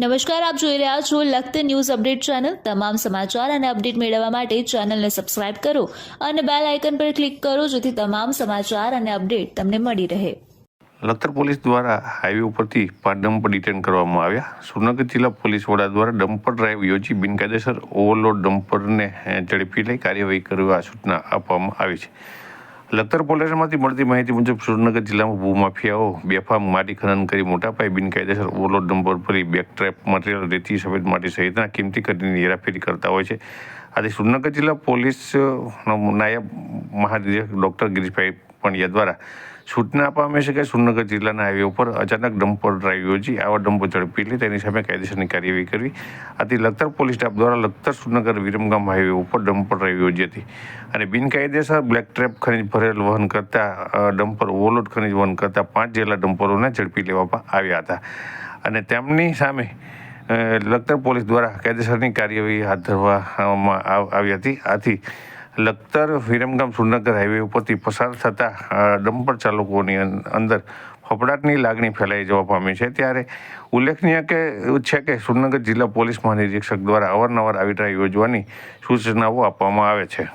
નમસ્કાર, આપ જોઈ રહ્યા છો લખત ન્યૂઝ અપડેટ ચેનલ. તમામ સમાચાર અને અપડેટ મેળવવા માટે ચેનલને સબસ્ક્રાઇબ કરો અને બેલ આઇકન પર ક્લિક કરો જેથી તમામ સમાચાર અને અપડેટ તમને મળી રહે. લખતર પોલીસ દ્વારા હાઈવે ઉપરથી પાંચ ડમ્પર ડિટેન કરવામાં આવ્યા. સુરનગર જિલ્લા પોલીસ વડા દ્વારા ડમ્પર ડ્રાઈવ યોજી બિનકાયદેસર ઓવરલોડ ડમ્પરને ઝડપી લઈ કાર્યવાહી કરવા સૂચના આપવામાં આવી છે. લખતર પોલીસમાંથી મળતી માહિતી મુજબ સુરેન્દ્રનગર જિલ્લામાં ભૂમાફિયાઓ બેફામ માટી ખનન કરી મોટા પાયે બિનકાયદેસર ઓવરલોડ ડમ્પર ભરી બેક ટ્રેપ મટીરિયલ રેતી સફેદ માટી સહિતના કિંમતી કરીને હેરાફેરી કરતા હોય છે. આજે સુરનગર જિલ્લા પોલીસ નાયબ મહાનિદેશક ડોક્ટર ગિરીશભાઈ પંડ્યા દ્વારા સૂચના આપવામાં આવી છે કે સુરનગર જિલ્લાના હાઈવે ઉપર અચાનક ડમ્પર ડ્રાઈવ યોજી, આવા ડમ્પર ઝડપી લઈ તેની સામે કાયદેસરની કાર્યવાહી કરવી. આથી લખતર પોલીસ સ્ટાફ દ્વારા લખતર સુરનગર વિરમગામ હાઈવે ઉપર ડમ્પર ડ્રાઈવ યોજી હતી. અને બિનકાયદેસર બ્લેક ટ્રેપ ખનીજ ભરેલ વહન કરતા ડમ્પર ઓવરલોડ ખનીજ વહન કરતા પાંચ જેટલા ડમ્પરોને ઝડપી લેવામાં આવ્યા હતા. અને તેમની સામે લખતર પોલીસ દ્વારા કાયદેસરની કાર્યવાહી હાથ ધરવામાં આવી હતી. આથી લખતર વિરમગામ સુરનગર હાઈવે ઉપરથી પસાર થતા ડમ્પર ચાલકોની અંદર ફફડાટની લાગણી ફેલાઈ જવા પામી છે. ત્યારે ઉલ્લેખનીય કે, છે કે સુરનગર જિલ્લા પોલીસ મહાનિરીક્ષક દ્વારા અવારનવાર આવી ડ્રાઈવ યોજવાની સૂચનાઓ આપવામાં આવે છે.